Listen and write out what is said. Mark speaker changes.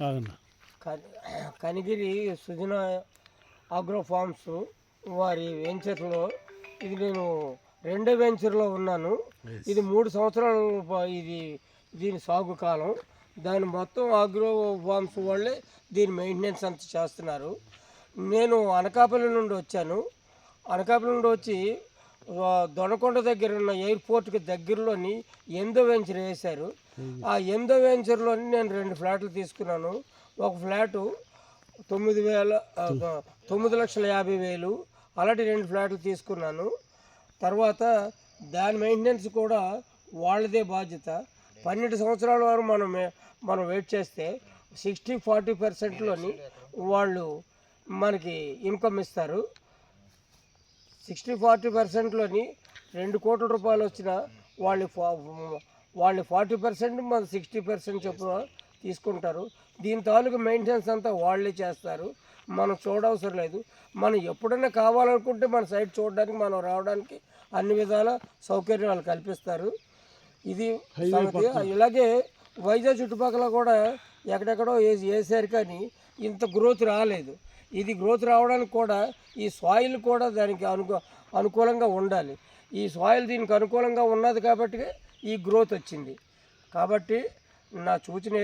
Speaker 1: కాదన్నా
Speaker 2: కని- కనిగిరి సుజన agro forms వారి వెంచర్లో ఇది నేను రెండో వెంచర్లో ఉన్నాను. ఇది మూడు సంవత్సరాలు ఇది దీని సాగు కాలం. దాని మొత్తం ఆగ్రో ఫార్మ్స్ వాళ్ళే దీని మెయింటెనెన్స్ అంతా చేస్తున్నారు. నేను అనకాపల్లి నుండి వచ్చాను. అనకాపల్లి నుండి వచ్చి దొనకొండ దగ్గర ఉన్న ఎయిర్పోర్ట్కి దగ్గరలోని ఎందో వెంచర్ వేశారు ఆ ఎందో వెంచర్లోని నేను రెండు ఫ్లాట్లు తీసుకున్నాను. ఒక ఫ్లాటు తొమ్మిది వేల ఆ, తొమ్మిది లక్షల యాభై వేలు అలాంటి రెండు ఫ్లాట్లు తీసుకున్నాను. తర్వాత దాని మెయింటెనెన్స్ కూడా వాళ్ళదే బాధ్యత. పన్నెండు సంవత్సరాల వరకు మనం మనం వెయిట్ చేస్తే సిక్స్టీ ఫార్టీ పర్సెంట్లోని వాళ్ళు మనకి ఇన్కమ్ ఇస్తారు. సిక్స్టీ ఫార్టీ పర్సెంట్లోని రెండు కోట్ల రూపాయలు వచ్చిన వాళ్ళు వాళ్ళు ఫార్టీ పర్సెంట్ మన సిక్స్టీ పర్సెంట్ చొప్పున తీసుకుంటారు. దీని తాలూకు మెయింటెనెన్స్ అంతా వాళ్ళే చేస్తారు. మనం చూడవసరం లేదు. మనం ఎప్పుడైనా కావాలనుకుంటే మన సైట్ చూడడానికి మనం రావడానికి అన్ని విధాల సౌకర్యాలు కల్పిస్తారు. ఇది ఇలాగే వైజాగ్ చుట్టుపక్కల కూడా ఎక్కడెక్కడో వేసి వేసారు కానీ ఇంత గ్రోత్ రాలేదు. ఇది గ్రోత్ రావడానికి కూడా ఈ సాయిల్ కూడా దానికి అనుకూ అనుకూలంగా ఉండాలి. ఈ సాయిల్ దీనికి అనుకూలంగా ఉన్నది కాబట్టి ఈ గ్రోత్ వచ్చింది. కాబట్టి నా సూచన